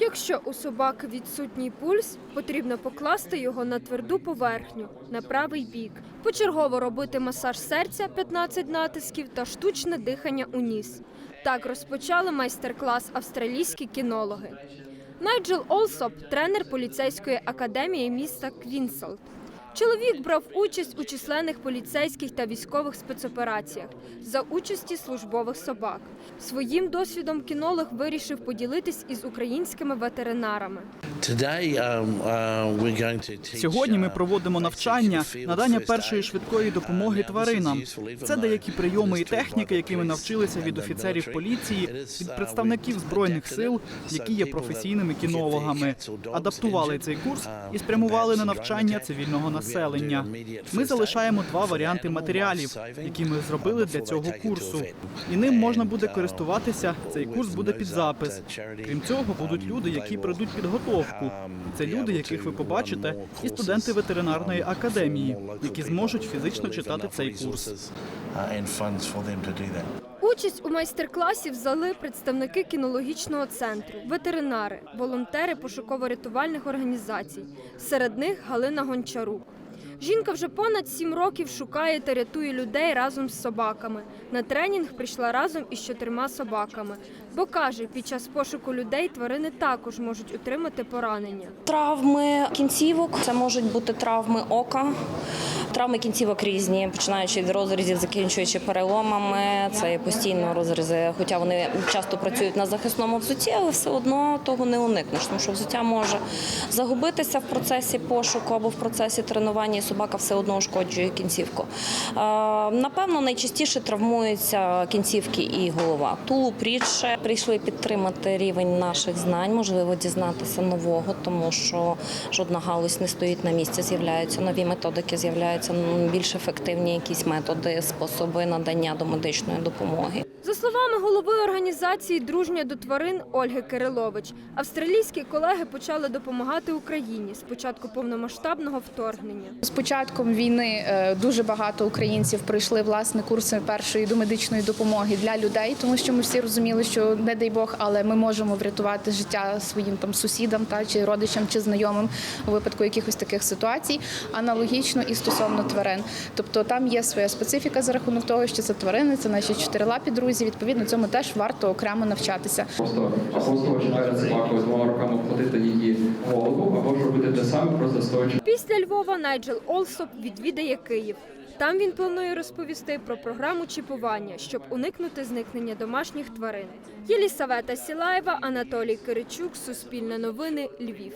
Якщо у собаки відсутній пульс, потрібно покласти його на тверду поверхню на правий бік. Почергово робити масаж серця 15 натисків та штучне дихання у ніс. Так розпочали майстер-клас австралійські кінологи. Найджел Олсоп тренер поліцейської академії міста Квінселд. Чоловік брав участь у численних поліцейських та військових спецопераціях за участі службових собак. Своїм досвідом кінолог вирішив поділитись із українськими ветеринарами. Um, uh, Сьогодні ми uh, проводимо навчання надання першої швидкої допомоги тваринам. Це деякі прийоми і техніки, які ми навчилися від офіцерів поліції, від представників збройних сил, які є професійними кінологами. Адаптували цей курс і спрямували на навчання цивільного населення. Ми залишаємо два варіанти матеріалів, які ми зробили для цього курсу. І ним можна буде користуватися. Цей курс буде під запис. Крім цього, будуть люди, які пройдуть підготовку. Це люди, яких ви побачите, і студенти ветеринарної академії, які зможуть фізично читати цей курс. uh. Участь у майстер-класі взяли представники кінологічного центру, ветеринари, волонтери пошуково-рятувальних організацій. Серед них Галина Гончарук. Жінка вже понад сім років шукає та рятує людей разом з собаками. На тренінг прийшла разом із чотирма собаками, бо каже, під час пошуку людей тварини також можуть отримати поранення. Травми кінцівок це можуть бути травми ока. Травми кінцівок різні, починаючи від розрізів, закінчуючи переломами. Це постійно розрізи. Хоча вони часто працюють на захисному взутті, але все одно того не уникнеш, тому що взуття може загубитися в процесі пошуку або в процесі тренування, і собака все одно ушкоджує кінцівку. Е, Напевно, найчастіше травмуються кінцівки і голова. Тулуб рідше прийшли підтримати рівень наших знань, можливо, дізнатися нового, тому що жодна галузь не стоїть на місці. З'являються нові методики, з'являються м, більш ефективні якісь методи, способи надання домедичної допомоги. За словами голови організації Дружня до тварин Ольги Кирилович, австралійські колеги почали допомагати Україні з початку повномасштабного вторгнення. З початком війни е, дуже багато українців пройшли власне курси першої домедичної допомоги для людей, тому що ми всі розуміли, що не дай Бог, але ми можемо врятувати життя своїм там сусідам та чи родичам чи знайомим у випадку якихось таких ситуацій. Аналогічно і стосовно тварин. Тобто там є своя специфіка за рахунок того, що це тварини, це наші чотирилапі друзі. Відповідно, цьому теж варто окремо навчатися. Просто апостол починає собакою двома руками входити її голову, або ж робити те саме, просто стоячи Після Львова Найджел Олсоп відвідає Київ. Там він планує розповісти про програму чіпування, щоб уникнути зникнення домашніх тварин. Єлісавета Сілаєва, Анатолій Киричук, Суспільне новини, Львів.